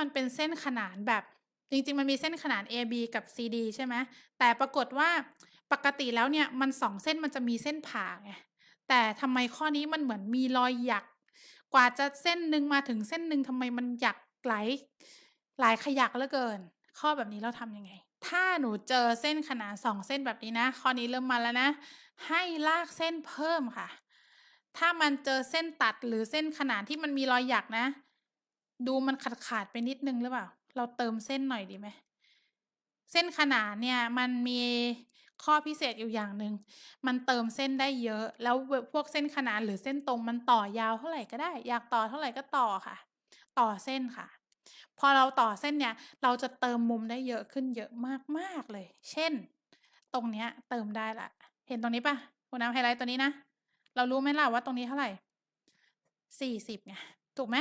มันเป็นเส้นขนานแบบจริง ๆ มันมีเส้นขนาน AB กับ CD ใช่ไหมแต่ปรากฏว่าปกติแล้วเนี่ยมัน2เส้นมันจะมีเส้นผ่าไงแต่ทำไมข้อนี้มันเหมือนมีรอยหยัก กว่าจะเส้นหนึ่งมาถึงเส้นหนึ่งทำไมมันหยักหลายหลายขยักเหลือเกิน ข้อแบบนี้เราทำยังไง?ถ้าหนูเจอเส้นขนาน2เส้นแบบนี้นะ ข้อนี้เริ่มมาแล้วนะ ให้ลากเส้นเพิ่มค่ะ ถ้ามันเจอเส้นตัดหรือเส้นขนานที่มันมีรอยหยักนะ ดูมันขาดๆไปนิดนึงหรือเปล่า?เราเติมเส้นหน่อยดีไหม?เส้นขนานเนี่ยมันมีข้อพิเศษอยู่อย่างหนึ่ง มันเติมเส้นได้เยอะ แล้วพวกเส้นขนานหรือเส้นตรงมันต่อยาวเท่าไหร่ก็ได้ อยากต่อเท่าไหร่ก็ต่อค่ะ ต่อเส้นค่ะ พอเราต่อเส้นเนี่ย เราจะเติมมุมได้เยอะขึ้นเยอะมากๆเลย เช่น ตรงเนี้ยเติมได้ล้วเห็นตรงนี้ปล่า?ครูน้ำไฮไลต์ตัวนี้นะ เรารู้ไหมล่ะว่าตรงนี้เท่าไหร?40ไง ถูกไหม?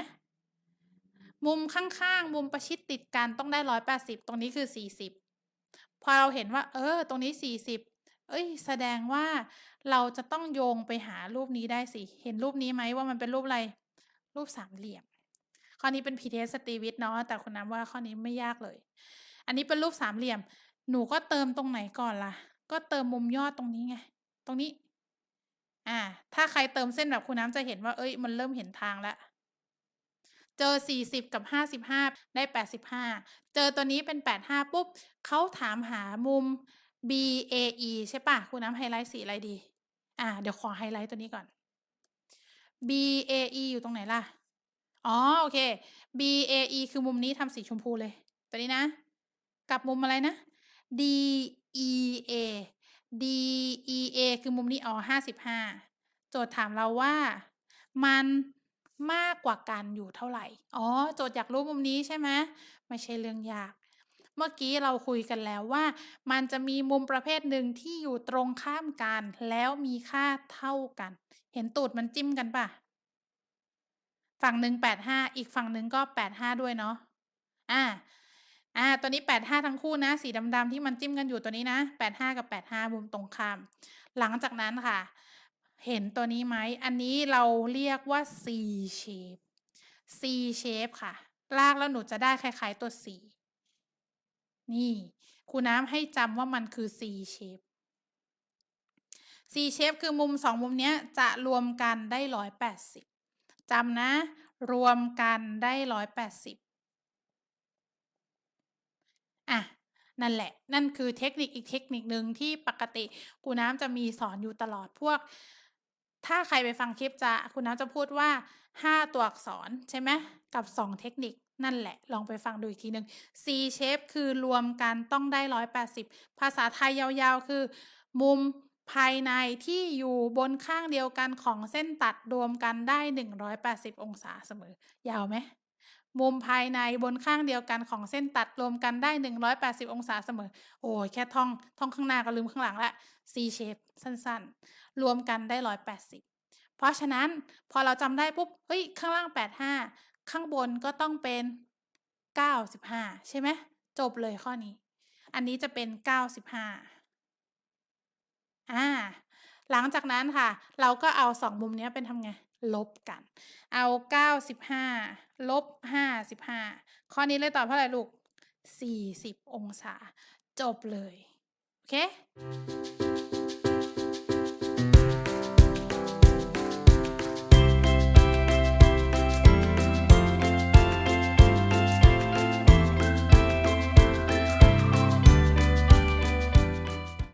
มุมข้างๆ มุมประชิดติดกันต้องได้180ตรงนี้คือ40พอเราเห็นว่า เออ ตรงนี้40เฮ้ย แสดงว่าเราจะต้องโยงไปหารูปนี้ได้สิ เห็นรูปนี้ไหมว่ามันเป็นรูปอะไร?รูปสามเหลี่ยม ข้อนี้เป็น pre-test สตรีวิทเนาะ แต่คุณน้ำว่าข้อนี้ไม่ยากเลย อันนี้เป็นรูปสามเหลี่ยม หนูก็เติมตรงไหนก่อนล่ะ?ก็เติมมุมยอดตรงนี้ไง ตรงนี้ อ่า ถ้าใครเติมเส้นแบบครูน้ำจะเห็นว่าเฮ้ย มันเริ่มเห็นทางแล้ว เจอ 40 กับ 55 ได้ 85 เจอตัวนี้เป็น 85 ปุ๊บเขาถามหามุม BAE ใช่ปล่า?ครูน้ำไฮไลต์สีอะไรดี?อ่า เดี๋ยวขอไฮไลต์ตัวนี้ก่อน BAE อยู่ตรงไหนล่ะ?อ๋อ โอเค BAE คือมุมนี้ทำสีชมพูเลย ตัวนี้นะ กับมุมอะไรนะ? DEA DEA คือมุมนี้อ๋อ55 โจทย์ถามเราว่ามัน มากกว่ากันอยู่เท่าไหร่?อ๋อ โจทย์อยากรู้มุมนี้ใช่ไหม?ไม่ใช่เรื่องยาก เมื่อกี้เราคุยกันแล้วว่า มันจะมีมุมประเภทหนึ่งที่อยู่ตรงข้ามกัน แล้วมีค่าเท่ากัน เห็นตูดมันจิ้มกันปล่า?ฝั่งหนึ่ง85อีกฝั่งหนึ่งก็85ด้วยเนาะ อ่าอ่า ตัวนี้ 85 ทั้งคู่นะ สีดำๆที่มันจิ้มกันอยู่ตัวนี้นะ 85 กับ 85มุมตรงข้าม หลังจากนั้นค่ะ เห็นตัวนี้ไหม?อันนี้เราเรียกว่า C shape C shape ค่ะ ลากแล้วหนูจะได้คล้าย ๆตัว C นี่ครูน้ำให้จำว่ามันคือ C shape C shape คือมุม2มุมเนี้ยจะรวมกันได้180จำนะ รวมกันได้180อานั่นแหละ นั่นคือเทคนิคอีกเทคนิคหนึ่งที่ปกติครูน้ำจะมีสอนอยู่ตลอดพวก ถ้าใครไปฟังคลิปจะคุณน้ำจะพูดว่า 5 ตัวอักษรใช่ไหม?กับ 2 เทคนิคนั่นแหละ ลองไปฟังดูอีกทีหนึ่ง C shape คือรวมกันต้องได้ 180 ภาษาไทยยาวๆ คือ มุมภายในที่อยู่บนข้างเดียวกันของเส้นตัดรวมกันได้ 180 องศาเสมอ ยาวไหม? มุมภายในบนข้างเดียวกันของเส้นตัดรวมกันได้ 180 องศาเสมอ โอ้โฮแค่ท่อง ท่องข้างหน้าก็ลืมข้างหลังล้ว C shape สั้นๆ รวมกันได้ 180 เพราะฉะนั้นพอเราจำได้ปุ๊บ เฮ้ย ข้างล่าง 85 ข้างบนก็ต้องเป็น 95 ใช่ไหม?จบเลยข้อนี้ อันนี้จะเป็น 95อาหลังจากนั้นค่ะ เราก็เอา2มุมนี้เป็นทำไง? ลบกัน เอา 95 ลบ 55 ข้อนี้เลยตอบเท่าไรลูก?40 องศา จบเลย โอเค